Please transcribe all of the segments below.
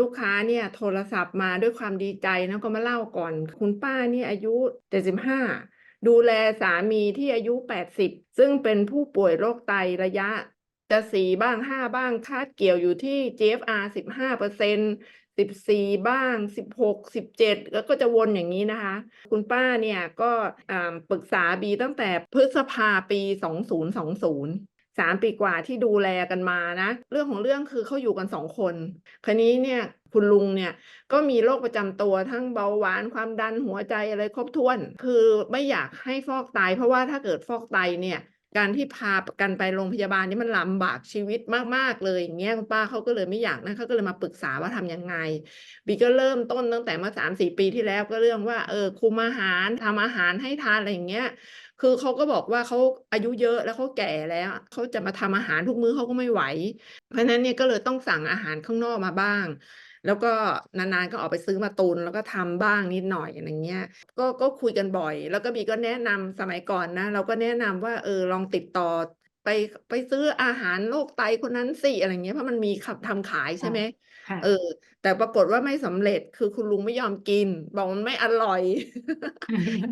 ลูกค้าเนี่ยโทรศัพท์มาด้วยความดีใจนะก็มาเล่าก่อน คุณป้านี่อายุเจ็ดสิบห้าดูแลสามีที่อายุแปดสิบซึ่งเป็นผู้ป่วยโรคไตระยะ จะสี่บ้างห้าบ้างคาดเกี่ยวอยู่ที่ GFR สิบห้าเปอร์เซ็นสิบสี่บ้างสิบหกสิบเจ็ดแล้วก็จะวนอย่างนี้นะคะ คุณป้าเนี่ยก็ปรึกษาบีตั้งแต่พฤษภาปีสองศูนย์สองศูนย์ สามปีกว่าที่ดูแลกันมานะ เรื่องของเรื่องคือเขาอยู่กันสองคนครนี้เนี่ยคุณลุงเนี่ยก็มีโรคประจำตัวทั้งเบาหวานความดันหัวใจอะไรครบถ้วน คือไม่อยากให้ฟอกไต เพราะว่าถ้าเกิดฟอกไตเนี่ย การที่พากันไปโรงพยาบาลนี่มันลำบากชีวิตมากๆเลยอย่างเงี้ยคุณป้าเขาก็เลยไม่อยากนะเขาก็เลยมาปรึกษาว่าทำยังไงบีก็เริ่มต้นตั้งแต่เมื่อสามสี่ปีที่แล้วก็เรื่องว่าเออคุมอาหารทำอาหารให้ทานอะไรอย่างเงี้ยคือเขาก็บอกว่าเขาอายุเยอะแล้วเขาแก่แล้วเขาจะมาทำอาหารทุกมื้อเขาก็ไม่ไหว เพราะฉะนั้นเนี่ยก็เลยต้องสั่งอาหารข้างนอกมาบ้าง แล้วก็นานๆก็ออกไปซื้อมาตุนแล้วก็ทำบ้างนิดหน่อยอะไรเงี้ยก็ก็คุยกันบ่อย แล้วก็บีก็แนะนำสมัยก่อนนะ เราก็แนะนำว่าเออลองติดต่อไปไปซื้ออาหารโรคไตคนนั้นสิอะไรเงี้ยเพราะมันมีขับทำขายใช่ไหมค่ะเออ แต่ปรากฏว่าไม่สำเร็จคือคุณลุงไม่ยอมกิน บอกมันไม่อร่อย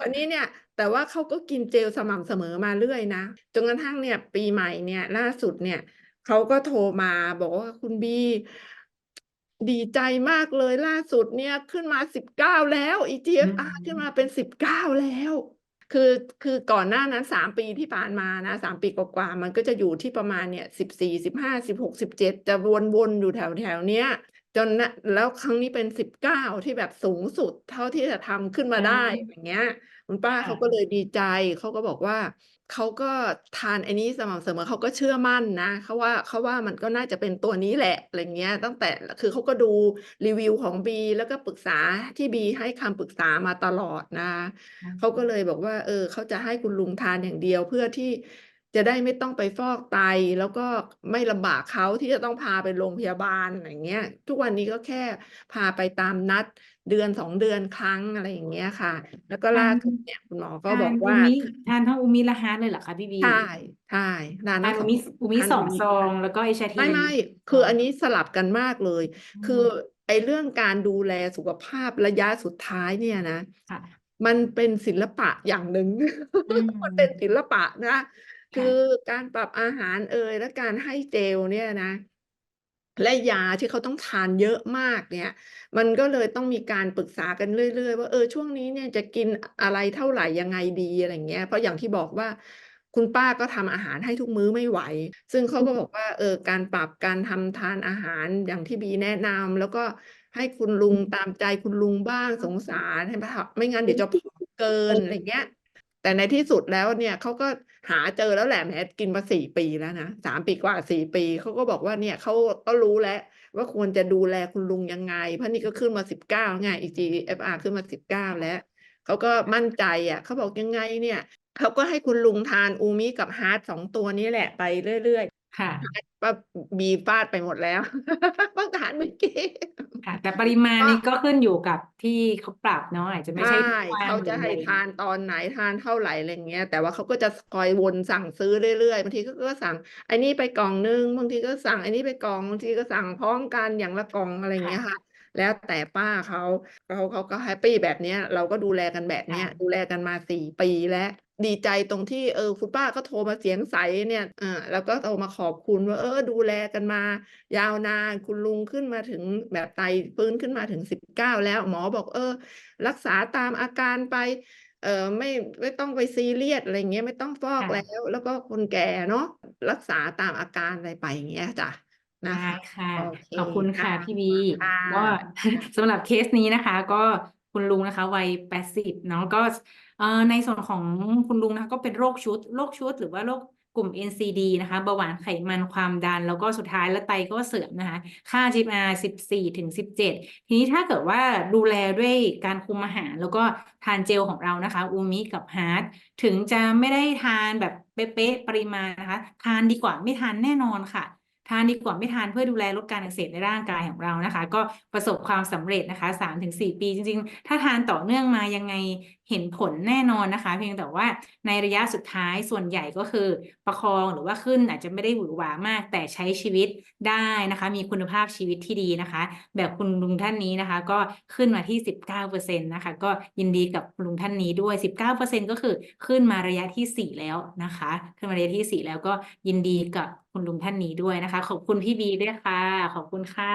วันนี้เนี่ย แต่ว่าเขาก็กินเจลสม่ำเสมอมาเรื่อยนะจนกระทั่งเนี่ย ปีใหม่เนี่ย ล่าสุดเนี่ยเขาก็โทรมาบอกว่าคุณบี ดีใจมากเลยล่าสุดเนี่ยขึ้นมาสิบเก้าแล้ว EGFR ขึ้นมาเป็นสิบเก้าแล้ว คือคือก่อนหน้านั้นสามปีที่ผ่านมานะสามปีกว่าๆมันก็จะอยู่ที่ประมาณเนี่ยสิบสี่สิบห้าสิบหกสิบเจ็ดจะวนๆอยู่แถวแถวเนี้ยจนนะแล้วครั้งนี้เป็นสิบเก้าที่แบบสูงสุดเท่าที่จะทำขึ้นมาได้อืมอย่างเงี้ย คุณป้าค่ะเขาก็เลยดีใจ เขาก็บอกว่า เขาก็ทานไอ้นี้สม่ำเสมอ เขาก็เชื่อมั่นนะ เขาว่า เขาว่ามันก็น่าจะเป็นตัวนี้แหละ อะไรเงี้ย ตั้งแต่ คือเขาก็ดูรีวิวของบี แล้วก็ปรึกษา ที่บีให้คำปรึกษามาตลอดนะเขาก็เลยบอกว่า เออ เขาจะให้คุณลุงทานอย่างเดียว เพื่อที่ จะได้ไม่ต้องไปฟอกไตแล้วก็ไม่ลำบากเขาที่จะต้องพาไปโรงพยาบาลอะไรเงี้ย ทุกวันนี้ก็แค่พาไปตามนัดเดือนสองเดือนครั้งอะไรอย่างเงี้ยค่ะ แล้วก็ล่าสุดเนี่ยคุณหมอก็บอกว่าทานอูมิทานทั้งอูมิและฮาร์ดเลยเหรอคะพี่บีใช่ใช่ทานทาทั้นงอูสองมิอูมิทานสองอูมิซองแล้วก็เอชทีไม่ไม่คืออันนี้สลับกันมากเลย คือไอ้เรื่องการดูแลสุขภาพระยะสุดท้ายเนี่ยนะค่ะมันเป็นศิลปะอย่างหนึ่งอืมมันเป็นศิลปะนะค่ะ คือการปรับอาหารเอ่ยและการให้เจลเนี่ยนะ และยาที่เขาต้องทานเยอะมากเนี่ย มันก็เลยต้องมีการปรึกษากันเรื่อย ๆ ว่าเออช่วงนี้เนี่ยจะกินอะไรเท่าไหร่ยังไงดีอะไรเงี้ย เพราะอย่างที่บอกว่าคุณป้าก็ทำอาหารให้ทุกมื้อไม่ไหว ซึ่งเขาก็บอกว่าเออการปรับการทำทานอาหารอย่างที่บีแนะนำแล้วก็ให้คุณลุงตามใจคุณลุงบ้างสงสารให้ปะไม่งั้นเดี๋ยวจะผอมเกินอะไรเงี้ย แต่ในที่สุดแล้วเนี่ยเขาก็หาเจอแล้วแหละแหมกินมาสี่ปีแล้วนะสามปีกว่าสี่ปีเขาก็บอกว่าเนี่ยเขาก็รู้แล้วว่าควรจะดูแลคุณลุงยังไง เพราะนี่ก็ขึ้นมาสิบเก้าไง EGFR ขึ้นมาสิบเก้าแล้วเขาก็มั่นใจอะเขาบอกยังไงเนี่ยเขาก็ให้คุณลุงทานอูมิกับฮาร์ดสองตัวนี้แหละไปเรื่อย ค่ะๆว่าบีฟาดไปหมดแล้วเพิ่งทานเมื่อกี้ค่ะ แต่ปริมาณก็นี้ก็ขึ้นอยู่กับที่เขาปรับเนาะอาจจะไม่ใช่ใช่ทุกวันเขาจะให้รืออไรทานตอนไหนทานเท่าไหร่อะไรเงี้ย แต่ว่าเขาก็จะคอยวนสั่งซื้อเรื่อยๆบางทีก็ก็สั่งไอ้นี่ไปกล่องนึงบางทีก็สั่งไอ้นี่ไปกล่องบางทีก็สั่งพร้อมกันอย่างละกล่องอะไรเงี้ยค่ะ แล้วแต่ป้าเขาเขาเขาก็แฮปปี้แบบเนี้ยเราก็ดูแลกันแบบเนี้ยค่ะดูแลกันมาสี่ปีแล้ว ดีใจตรงที่เออคุณป้าก็โทรมาเสียงใสเนี่ยอ่าแล้วก็โทรมาขอบคุณว่าเออดูแลกันมา ยาวนานคุณลุงขึ้นมาถึงแบบไตฟื้นขึ้นมาถึงสิบเก้าแล้วหมอบอกเออ รักษาตามอาการไปเออไม่ไม่ต้องไปซีเรียสอะไรเงี้ยไม่ต้องฟอกค่ะแล้ว แล้วก็คนแก่เนาะรักษาตามอาการอะไรไปอย่างเงี้ยจ้ะนะได้คะค่ะโอเคขอบคุณค่ะค่ะพี่บีค่ะก็สำหรับเคสนี้นะคะ ก็ คุณลุงนะคะวัยแปดสิบเนาะก็ในส่วนของคุณลุงนะคะก็เป็นโรคชุดโรคชุด หรือว่าโรคกลุ่ม NCD นะคะเบาหวานไขมันความดัน แล้วก็สุดท้ายแล้วไตก็เสื่อมนะคะ ค่า GFR 14ถึง17 ทีนี้ถ้าเกิดว่าดูแลด้วยการคุมอาหาร แล้วก็ทานเจลของเรานะคะ อูมิกับฮาร์ดถึงจะไม่ได้ทานแบบเป๊ะๆปริมาณนะคะ ทานดีกว่าไม่ทานแน่นอนค่ะ ทานดีกว่าไม่ทานเพื่อดูแลลดการอักเสบในร่างกายของเรานะคะ ก็ประสบความสำเร็จนะคะ3-4 ปีจริง ๆ ถ้าทานต่อเนื่องมายังไงเห็นผลแน่นอนนะคะ เพียงแต่ว่าในระยะสุดท้ายส่วนใหญ่ก็คือประคองหรือว่าขึ้นอาจจะไม่ได้หวือหวามาก แต่ใช้ชีวิตได้นะคะ มีคุณภาพชีวิตที่ดีนะคะ แบบคุณลุงท่านนี้นะคะ ก็ขึ้นมาที่ 19%นะคะ ก็ยินดีกับลุงท่านนี้ด้วย 19%ก็คือขึ้นมาระยะที่ 4 แล้วนะคะ ขึ้นมาระยะที่ 4 แล้วก็ยินดีกับคุณลุงท่านนี้ด้วยนะคะ ขอบคุณพี่บีด้วยค่ะ ขอบคุณค่ะ